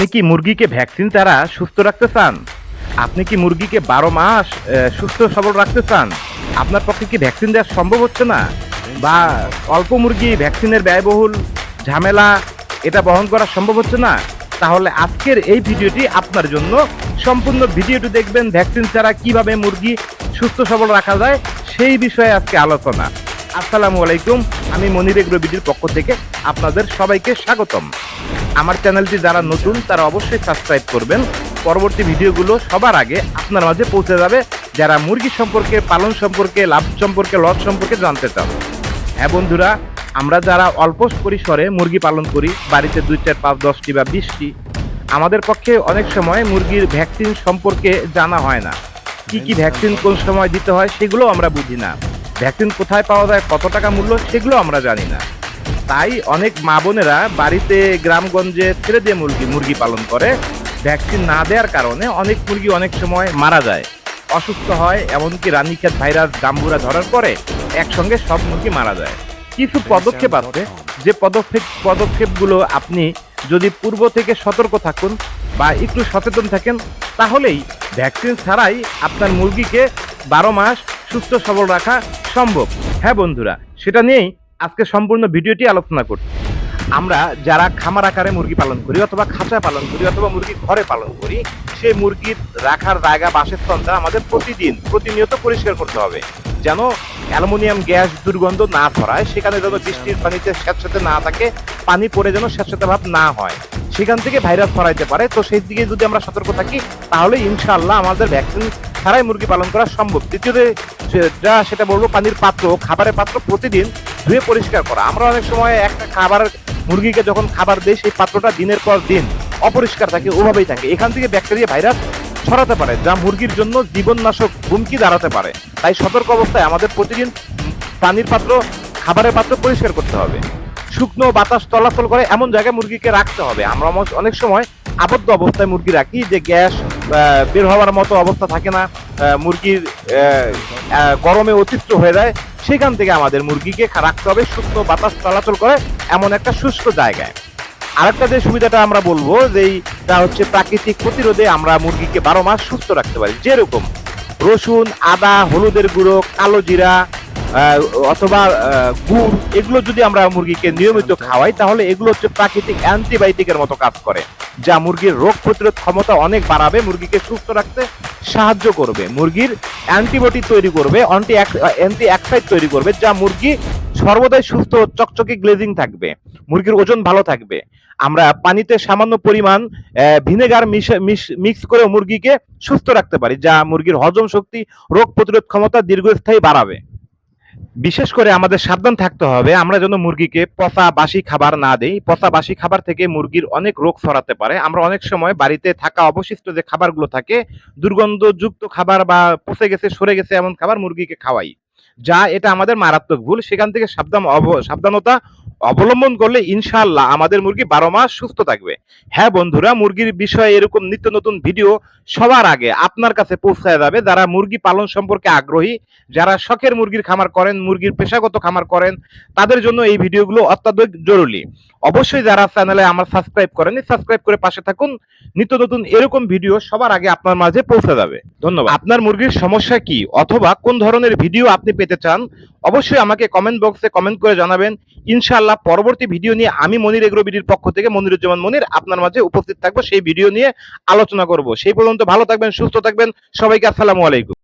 আপনি কি মুরগিকে ভ্যাকসিন ছাড়া সুস্থ রাখতে চান? আপনি কি মুরগিকে বারো মাস সুস্থ সবল রাখতে চান? আপনার পক্ষে কি ভ্যাকসিন দেওয়া সম্ভব হচ্ছে না? বা অল্প মুরগি ভ্যাকসিনের ব্যয়বহুল ঝামেলা এটা বহন করা সম্ভব হচ্ছে না? তাহলে আজকের এই ভিডিওটি আপনার জন্য। সম্পূর্ণ ভিডিওটি দেখবেন ভ্যাকসিন ছাড়া কীভাবে মুরগি সুস্থ সবল রাখা যায়, সেই বিষয়ে আজকে আলোচনা। আসসালামু আলাইকুম। আমি মনির এগ্রো বিডির পক্ষ থেকে আপনাদের সবাইকে স্বাগতম। আমার চ্যানেলটি যারা নতুন, তারা অবশ্যই সাবস্ক্রাইব করবেন। পরবর্তী ভিডিওগুলো সবার আগে আপনার মাঝে পৌঁছে যাবে। যারা মুরগি সম্পর্কে, পালন সম্পর্কে, লাভ সম্পর্কে, লস সম্পর্কে জানতে চান। হ্যাঁ বন্ধুরা, আমরা যারা অল্প পরিসরে মুরগি পালন করি, বাড়িতে দুই চার, পাঁচ, দশটি বা বিশটি, আমাদের পক্ষে অনেক সময় মুরগির ভ্যাকসিন সম্পর্কে জানা হয় না। কি কি ভ্যাকসিন কোন সময় দিতে হয়, সেগুলো আমরা বুঝি না। ভ্যাকসিন কোথায় পাওয়া যায়, কত টাকা মূল্য, সেগুলো আমরা জানি না। তাই অনেক মা বোনেরা বাড়িতে, গ্রামগঞ্জে ছেড়ে দিয়ে মুরগি মুরগি পালন করে। ভ্যাকসিন না দেওয়ার কারণে অনেক মুরগি অনেক সময় মারা যায়। অসুস্থ হয়, এমনকি রানীক্ষেত ভাইরাস গাম্বুরা ধরার পরে একসঙ্গে সব মুরগি মারা যায়। কিছু পদক্ষেপ আছে, যে পদক্ষেপ, পদক্ষেপগুলো আপনি যদি পূর্ব থেকে সতর্ক থাকুন বা একটু সচেতন থাকেন, তাহলেই ভ্যাকসিন ছাড়াই আপনার মুরগিকে বারো মাস সুস্থ, সবল রাখা সম্ভব। হ্যাঁ বন্ধুরা, সেটা নিয়েই আজকে সম্পূর্ণ ভিডিওটি আলোচনা করছি। আমরা যারা খামার আকারে মুরগি পালন করি অথবা খাঁচা পালন করি অথবা মুরগি ঘরে পালন করি, সেই মুরগির রাখার জায়গা বাসস্থানটা আমাদের প্রতিদিন, প্রতিনিয়ত পরিষ্কার করতে হবে। যেন অ্যালুমিনিয়াম গ্যাস দুর্গন্ধ না ছড়ায়, সেখানে যেন বৃষ্টির পানিতে স্যাঁতস্যাঁতে না থাকে, পানি পড়ে যেন স্যাঁতস্যাঁতে ভাব না হয়। সেখান থেকে ভাইরাস ছড়াইতে পারে, তো সেই দিকে যদি আমরা সতর্ক থাকি, তাহলে ইনশাআল্লাহ আমাদের ভ্যাকসিন ছাড়াই মুরগি পালন করা সম্ভব। দ্বিতীয়তে যা সেটা বলব পানির পাত্র, খাবারের পাত্র প্রতিদিন ধুয়ে পরিষ্কার করা। আমরা অনেক সময় একটা খাবার, মুরগিকে যখন খাবার দিই, সেই পাত্রটা দিনের পর দিন অপরিষ্কার থাকে, ওভাবেই থাকে। এখান থেকে ব্যাকটেরিয়া ভাইরাস ছড়াতে পারে, যা মুরগির জন্য জীবননাশক হুমকি দাঁড়াতে পারে। তাই সতর্ক অবস্থায় আমাদের প্রতিদিন পানির পাত্র, খাবারের পাত্র পরিষ্কার করতে হবে। শুকনো বাতাস চলাচল করে এমন জায়গায় মুরগিকে রাখতে হবে। আমরা অনেক সময় আবদ্ধ অবস্থায় মুরগি রাখি, যে গ্যাস বের হওয়ার মতো অবস্থা থাকে না মুরগির গরমে অতিষ্ঠ হয়ে যায়, সেখান থেকে আমাদের মুরগিকে রাখতে হবে শুকনো বাতাস চলাচল করে এমন একটা শুষ্ক জায়গায়। আরেকটা যে সুবিধাটা আমরা বলব, যে তা হচ্ছে প্রাকৃতিক প্রতিরোধে আমরা মুরগিকে বারো মাস সুস্থ রাখতে পারি, যেরকম রসুন, আদা, হলুদের গুঁড়ো, কালো জিরা অথবা গুড় এগুলো যদি আমরা মুরগিকে নিয়মিত খাওয়াই তাহলে এগুলো হচ্ছে প্রাকৃতিক অ্যান্টিবায়োটিকের মতো কাজ করে যা মুরগির রোগ প্রতিরোধ ক্ষমতা অনেক বাড়াবে মুরগিকে সুস্থ রাখতে সাহায্য করবে। মুরগির অ্যান্টিবায়োটিক তৈরি করবে অ্যান্টি অ্যান্টি অ্যাক্সাইড তৈরি করবে যা মুরগি সর্বদাই সুস্থ চকচকে গ্লেজিং থাকবে মুরগির ওজন ভালো থাকবে। আমরা পানিতে সামান্য পরিমাণ ভিনেগার মিক্স করে মুরগিকে সুস্থ রাখতে পারি যা মুরগির হজম শক্তি রোগ প্রতিরোধ ক্ষমতা দীর্ঘস্থায়ী বাড়াবে। বিশেষ করে আমাদের সাবধান থাকতে হবে। আমরা যেন মুরগিকে পচা বাসি খাবার না দেই। পচা বাসি খাবার থেকে মুরগির অনেক রোগ ছড়াতে পারে। আমরা অনেক সময় বাড়িতে থাকা অবশিষ্ট যে খাবারগুলো থাকে, দুর্গন্ধযুক্ত খাবার বা পচে গেছে, সরে গেছে এমন খাবার মুরগিকে খাওয়াই। যা এটা আমাদের মারাত্মক ভুল। সেখান থেকে সাবধান সাবধানতা অবলম্বন করলে ইনশাআল্লাহ আমাদের মুরগি বারো মাস সুস্থ থাকবে। হ্যাঁ বন্ধুরা, মুরগির বিষয়ে এরকম নিত্য নতুন ভিডিও সবার আগে আপনার কাছে পৌঁছায় যাবে। যারা মুরগি পালন সম্পর্কে আগ্রহী, যারা শখের মুরগির খামার করেন, মুরগির পেশাগত খামার করেন, তাদের জন্য এই ভিডিওগুলো অত্যাধিক জরুরি। অবশ্যই যারা চ্যানেলে আমার সাবস্ক্রাইব করেন সাবস্ক্রাইব করে পাশে থাকুন। নিত্য নতুন এরকম ভিডিও সবার আগে আপনার মাঝে পৌঁছে যাবে। ধন্যবাদ। আপনার মুরগির সমস্যা কি, অথবা কোন ধরনের ভিডিও আপনি পেতে চান, অবশ্যই আমাকে কমেন্ট বক্সে কমেন্ট করে জানাবেন। ইনশাআল্লাহ পরবর্তী ভিডিও নিয়ে আমি মনির এগ্রো বিডির পক্ষ থেকে মনিরুজ্জামান মনির আপনার মাঝে উপস্থিত থাকব। সেই ভিডিও নিয়ে আলোচনা করব। সেই পর্যন্ত ভালো থাকবেন, সুস্থ থাকবেন। সবাইকে আসসালামু আলাইকুম।